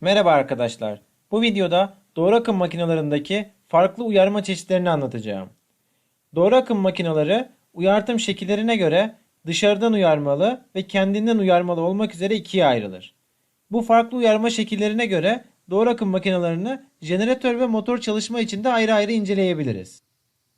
Merhaba arkadaşlar. Bu videoda doğru akım makinalarındaki farklı uyarma çeşitlerini anlatacağım. Doğru akım makinaları uyartım şekillerine göre dışarıdan uyarmalı ve kendinden uyarmalı olmak üzere ikiye ayrılır. Bu farklı uyarma şekillerine göre doğru akım makinalarını jeneratör ve motor çalışma için de ayrı ayrı inceleyebiliriz.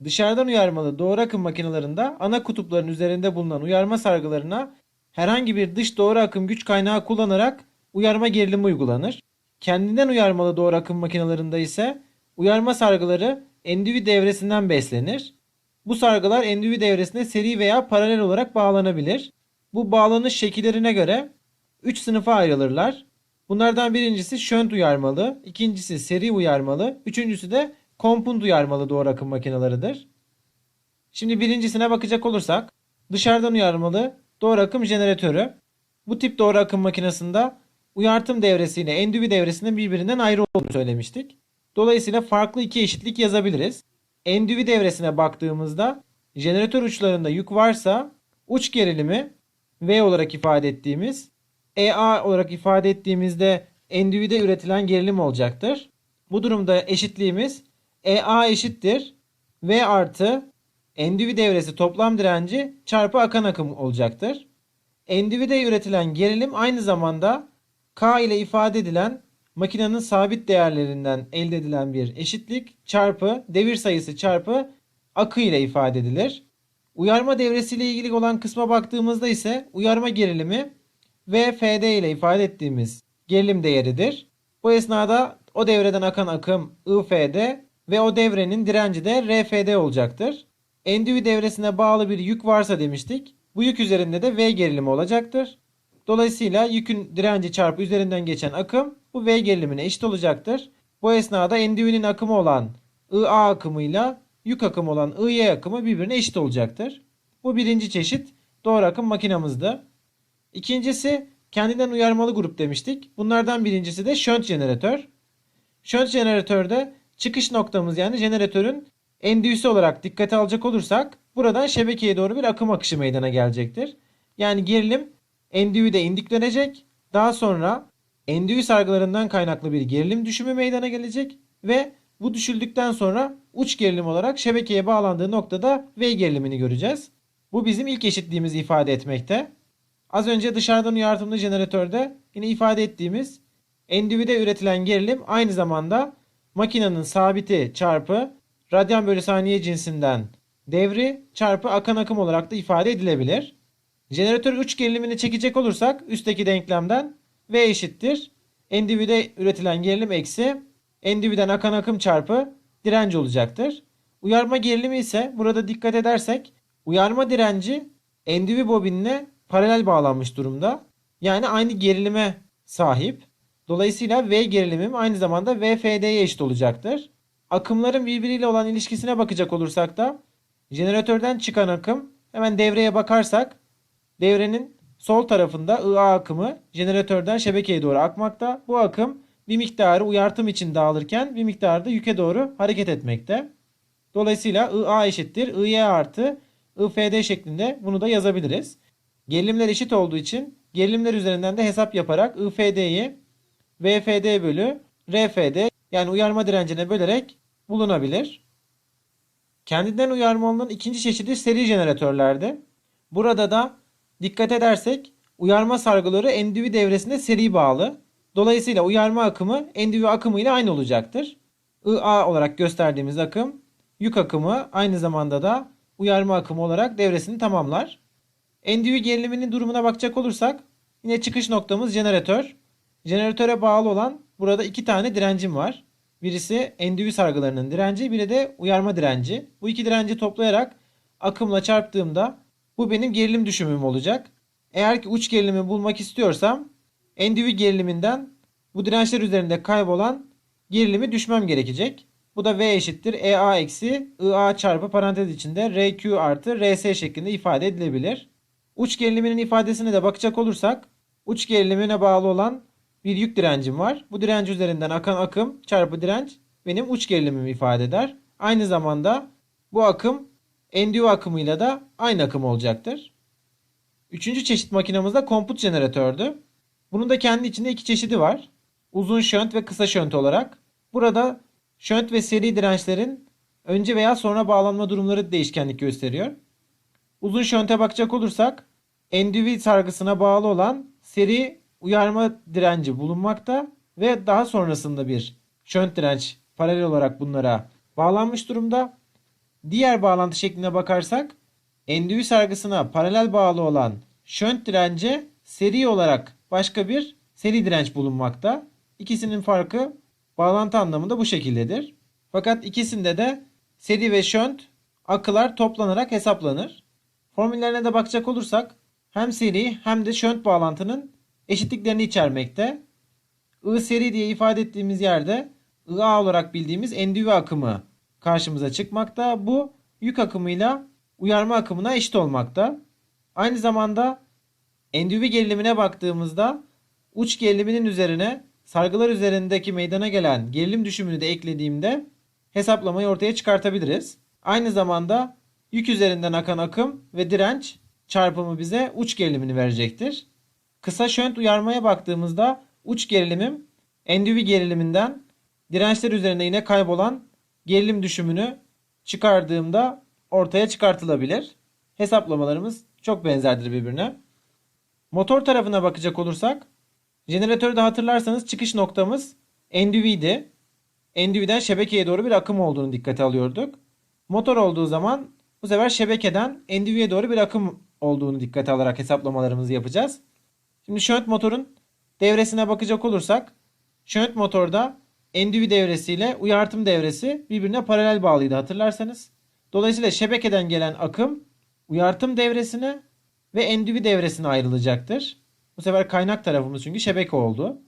Dışarıdan uyarmalı doğru akım makinalarında ana kutupların üzerinde bulunan uyarma sargılarına herhangi bir dış doğru akım güç kaynağı kullanarak uyarma gerilimi uygulanır. Kendinden uyarmalı doğru akım makinalarında ise uyarma sargıları endüvi devresinden beslenir. Bu sargılar endüvi devresine seri veya paralel olarak bağlanabilir. Bu bağlanış şekillerine göre 3 sınıfa ayrılırlar. Bunlardan birincisi şönt uyarmalı, ikincisi seri uyarmalı, üçüncüsü de kompund uyarmalı doğru akım makinalarıdır. Şimdi birincisine bakacak olursak dışarıdan uyarmalı doğru akım jeneratörü. Bu tip doğru akım makinesinde uyartım devresiyle endüvi devresinin birbirinden ayrı olduğunu söylemiştik. Dolayısıyla farklı iki eşitlik yazabiliriz. Endüvi devresine baktığımızda jeneratör uçlarında yük varsa uç gerilimi V olarak ifade ettiğimiz EA olarak ifade ettiğimizde endüvide üretilen gerilim olacaktır. Bu durumda eşitliğimiz EA eşittir V artı endüvi devresi toplam direnci çarpı akan akım olacaktır. Endüvide üretilen gerilim aynı zamanda K ile ifade edilen makinenin sabit değerlerinden elde edilen bir eşitlik çarpı devir sayısı çarpı akı ile ifade edilir. Uyarma devresiyle ilgili olan kısma baktığımızda ise uyarma gerilimi VFD ile ifade ettiğimiz gerilim değeridir. Bu esnada o devreden akan akım IFD ve o devrenin direnci de RFD olacaktır. Endüvi devresine bağlı bir yük varsa demiştik. Bu yük üzerinde de V gerilimi olacaktır. Dolayısıyla yükün direnci çarpı üzerinden geçen akım bu V gerilimine eşit olacaktır. Bu esnada endüvinin akımı olan IA akımıyla yük akımı olan IY akımı birbirine eşit olacaktır. Bu birinci çeşit doğru akım makinamızdı. İkincisi kendinden uyarmalı grup demiştik. Bunlardan birincisi de şönt jeneratör. Şönt jeneratörde çıkış noktamız yani jeneratörün endüvisi olarak dikkate alacak olursak buradan şebekeye doğru bir akım akışı meydana gelecektir. Yani gerilim endüvide indiklenecek. Daha sonra endüvi sargılarından kaynaklı bir gerilim düşümü meydana gelecek ve bu düşüldükten sonra uç gerilim olarak şebekeye bağlandığı noktada V gerilimini göreceğiz. Bu bizim ilk eşitliğimizi ifade etmekte. Az önce dışarıdan uyartımlı jeneratörde yine ifade ettiğimiz endüvide üretilen gerilim aynı zamanda makinenin sabiti çarpı radyan bölü saniye cinsinden devri çarpı akan akım olarak da ifade edilebilir. Jeneratör uç gerilimini çekecek olursak üstteki denklemden V eşittir. Endüvide üretilen gerilim eksi endüviden akan akım çarpı direnci olacaktır. Uyarma gerilimi ise burada dikkat edersek uyarma direnci endüvi bobinine paralel bağlanmış durumda. Yani aynı gerilime sahip. Dolayısıyla V gerilimim aynı zamanda VFD'ye eşit olacaktır. Akımların birbiriyle olan ilişkisine bakacak olursak da jeneratörden çıkan akım hemen devreye bakarsak devrenin sol tarafında IA akımı jeneratörden şebekeye doğru akmakta. Bu akım bir miktarı uyartım için dağılırken bir miktarı da yüke doğru hareket etmekte. Dolayısıyla IA eşittir IY artı IFD şeklinde bunu da yazabiliriz. Gerilimler eşit olduğu için gerilimler üzerinden de hesap yaparak IFD'yi VFD bölü RFD yani uyarma direncine bölerek bulunabilir. Kendinden uyarma olunan ikinci çeşidi seri jeneratörlerde. Burada da dikkat edersek uyarma sargıları endüvi devresinde seri bağlı. Dolayısıyla uyarma akımı endüvi akımı ile aynı olacaktır. IA olarak gösterdiğimiz akım yük akımı aynı zamanda da uyarma akımı olarak devresini tamamlar. Endüvi geriliminin durumuna bakacak olursak yine çıkış noktamız jeneratör. Jeneratöre bağlı olan burada iki tane direncim var. Birisi endüvi sargılarının direnci, biri de uyarma direnci. Bu iki direnci toplayarak akımla çarptığımda bu benim gerilim düşümüm olacak. Eğer ki uç gerilimi bulmak istiyorsam endüvi geriliminden bu dirençler üzerinde kaybolan gerilimi düşmem gerekecek. Bu da V eşittir EA eksi IA çarpı parantez içinde RQ artı RS şeklinde ifade edilebilir. Uç geriliminin ifadesine de bakacak olursak uç gerilimine bağlı olan bir yük direncim var. Bu direnç üzerinden akan akım çarpı direnç benim uç gerilimimi ifade eder. Aynı zamanda bu akım endüvi akımıyla da aynı akım olacaktır. Üçüncü çeşit makinamız da komput jeneratördü. Bunun da kendi içinde iki çeşidi var. uzun şönt ve kısa şönt olarak. Burada şönt ve seri dirençlerin önce veya sonra bağlanma durumları değişkenlik gösteriyor. Uzun şönte bakacak olursak endüvi sargısına bağlı olan seri uyarma direnci bulunmakta ve daha sonrasında bir şönt direnç paralel olarak bunlara bağlanmış durumda. Diğer bağlantı şekline bakarsak endüvi sargısına paralel bağlı olan şönt dirence seri olarak başka bir seri direnç bulunmakta. İkisinin farkı bağlantı anlamında bu şekildedir. Fakat ikisinde de seri ve şönt akılar toplanarak hesaplanır. Formüllerine de bakacak olursak hem seri hem de şönt bağlantının eşitliklerini içermekte. I seri diye ifade ettiğimiz yerde IA olarak bildiğimiz endüvi akımı karşımıza çıkmakta. Bu yük akımıyla uyarma akımına eşit olmakta. Aynı zamanda endüvi gerilimine baktığımızda uç geriliminin üzerine sargılar üzerindeki meydana gelen gerilim düşümünü de eklediğimde hesaplamayı ortaya çıkartabiliriz. Aynı zamanda yük üzerinden akan akım ve direnç çarpımı bize uç gerilimini verecektir. Kısa şönt uyarmaya baktığımızda uç gerilimim endüvi geriliminden dirençler üzerinde yine kaybolan gerilim düşümünü çıkardığımda ortaya çıkartılabilir. Hesaplamalarımız çok benzerdir birbirine. Motor tarafına bakacak olursak jeneratörde hatırlarsanız çıkış noktamız endüviydi. Endüviden şebekeye doğru bir akım olduğunu dikkate alıyorduk. Motor olduğu zaman bu sefer şebekeden endüviye doğru bir akım olduğunu dikkate alarak hesaplamalarımızı yapacağız. Şimdi şönt motorun devresine bakacak olursak şönt motorda endüvi devresiyle uyartım devresi birbirine paralel bağlıydı hatırlarsanız. Dolayısıyla şebekeden gelen akım uyartım devresine ve endüvi devresine ayrılacaktır. Bu sefer kaynak tarafımız çünkü şebeke oldu.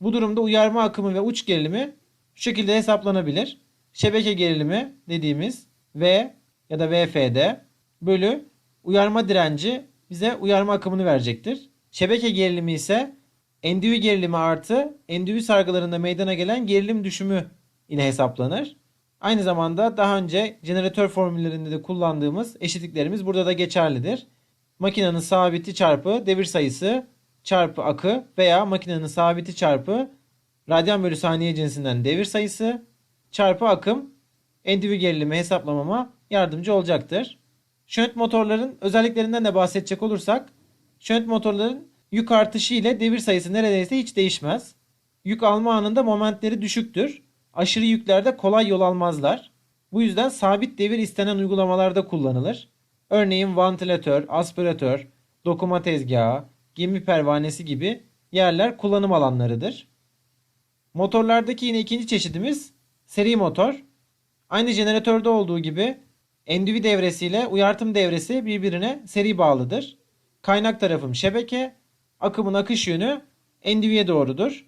Bu durumda uyarma akımı ve uç gerilimi şu şekilde hesaplanabilir. Şebeke gerilimi dediğimiz V ya da VFD bölü uyarma direnci bize uyarma akımını verecektir. Şebeke gerilimi ise endüvi gerilimi artı endüvi sargılarında meydana gelen gerilim düşümü yine hesaplanır. Aynı zamanda daha önce jeneratör formüllerinde de kullandığımız eşitliklerimiz burada da geçerlidir. Makinenin sabiti çarpı devir sayısı çarpı akı veya makinenin sabiti çarpı radyan bölü saniye cinsinden devir sayısı çarpı akım endüvi gerilimi hesaplamama yardımcı olacaktır. Şönt motorların özelliklerinden de bahsedecek olursak şönt motorların yük artışı ile devir sayısı neredeyse hiç değişmez. Yük alma anında momentleri düşüktür. Aşırı yüklerde kolay yol almazlar. Bu yüzden sabit devir istenen uygulamalarda kullanılır. Örneğin vantilatör, aspiratör, dokuma tezgahı, gemi pervanesi gibi yerler kullanım alanlarıdır. Motorlardaki yine ikinci çeşidimiz seri motor. Aynı jeneratörde olduğu gibi endüvi devresiyle uyartım devresi birbirine seri bağlıdır. Kaynak tarafım şebeke, akımın akış yönü endüviye doğrudur.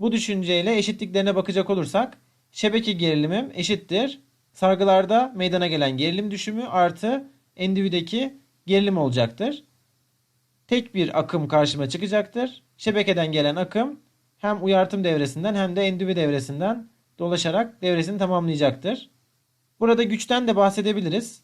Bu düşünceyle eşitliklerine bakacak olursak şebeke gerilimim eşittir. Sargılarda meydana gelen gerilim düşümü artı endüvideki gerilim olacaktır. Tek bir akım karşıma çıkacaktır. Şebekeden gelen akım hem uyartım devresinden hem de endüvi devresinden dolaşarak devresini tamamlayacaktır. Burada güçten de bahsedebiliriz.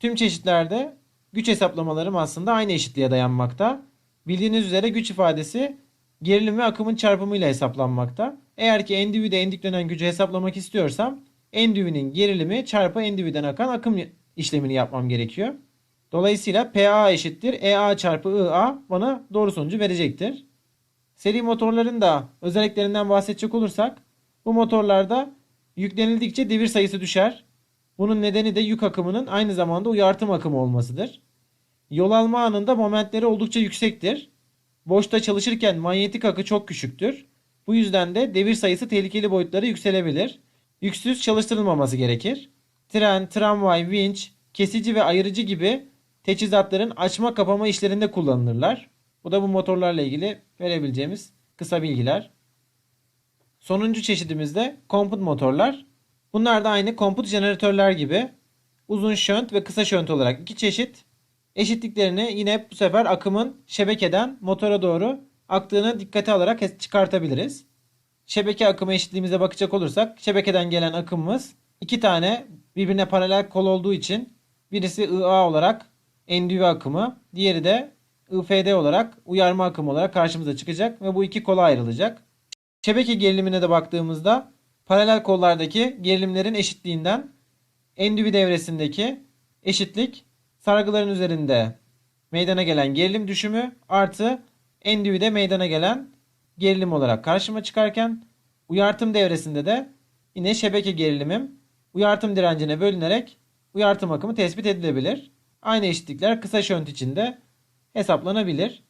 Tüm çeşitlerde güç hesaplamalarım aslında aynı eşitliğe dayanmakta. Bildiğiniz üzere güç ifadesi gerilim ve akımın çarpımıyla hesaplanmakta. Eğer ki endüvide endiklenen gücü hesaplamak istiyorsam endüvinin gerilimi çarpı endüviden akan akım işlemini yapmam gerekiyor. Dolayısıyla PA eşittir EA çarpı IA bana doğru sonucu verecektir. Seri motorların da özelliklerinden bahsedecek olursak bu motorlarda yüklenildikçe devir sayısı düşer. Bunun nedeni de yük akımının aynı zamanda uyartım akımı olmasıdır. Yol alma anında momentleri oldukça yüksektir. Boşta çalışırken manyetik akı çok küçüktür. Bu yüzden de devir sayısı tehlikeli boyutlara yükselebilir. Yüksüz çalıştırılmaması gerekir. Tren, tramvay, vinç, kesici ve ayırıcı gibi teçhizatların açma kapama işlerinde kullanılırlar. Bu da bu motorlarla ilgili verebileceğimiz kısa bilgiler. Sonuncu çeşidimiz de komput motorlar. Bunlar da aynı komput jeneratörler gibi uzun şönt ve kısa şönt olarak iki çeşit. Eşitliklerini yine bu sefer akımın şebekeden motora doğru aktığını dikkate alarak çıkartabiliriz. Şebeke akımı eşitliğimize bakacak olursak şebekeden gelen akımımız iki tane birbirine paralel kol olduğu için birisi IA olarak endüvi akımı, diğeri de IFD olarak uyarma akımı olarak karşımıza çıkacak ve bu iki kola ayrılacak. Şebeke gerilimine de baktığımızda paralel kollardaki gerilimlerin eşitliğinden endüvi devresindeki eşitlik sargıların üzerinde meydana gelen gerilim düşümü artı endüvide meydana gelen gerilim olarak karşıma çıkarken uyartım devresinde de yine şebeke gerilimim uyartım direncine bölünerek uyartım akımı tespit edilebilir. Aynı eşitlikler kısa şönt içinde hesaplanabilir.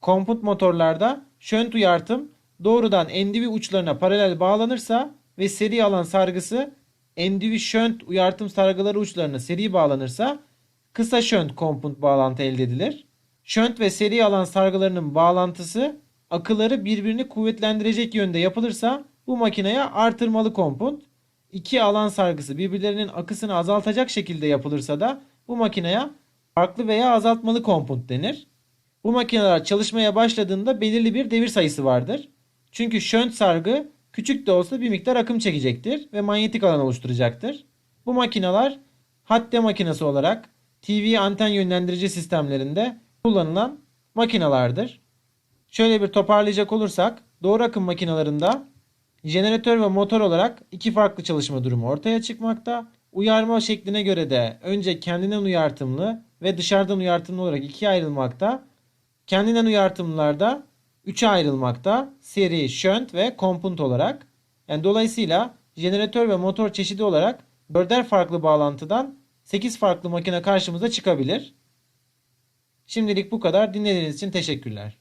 Komput motorlarda şönt uyartım doğrudan endüvi uçlarına paralel bağlanırsa ve seri alan sargısı endüvi şönt uyartım sargıları uçlarına seri bağlanırsa kısa şönt komput bağlantı elde edilir. Şönt ve seri alan sargılarının bağlantısı akıları birbirini kuvvetlendirecek yönde yapılırsa bu makineye artırmalı komput. İki alan sargısı birbirlerinin akısını azaltacak şekilde yapılırsa da bu makineye farklı veya azaltmalı komput denir. Bu makineler çalışmaya başladığında belirli bir devir sayısı vardır. Çünkü şönt sargı küçük de olsa bir miktar akım çekecektir ve manyetik alan oluşturacaktır. Bu makineler hadde makinesi olarak TV anten yönlendirici sistemlerinde kullanılan makinalardır. Şöyle bir toparlayacak olursak doğru akım makinalarında jeneratör ve motor olarak iki farklı çalışma durumu ortaya çıkmakta. Uyarma şekline göre de önce kendinden uyartımlı ve dışarıdan uyartımlı olarak ikiye ayrılmakta. Kendinden uyartımlılarda üçe ayrılmakta. Seri, şönt ve kompunt olarak. Yani dolayısıyla jeneratör ve motor çeşidi olarak dörder farklı bağlantıdan 8 farklı makine karşımıza çıkabilir. Şimdilik bu kadar. Dinlediğiniz için teşekkürler.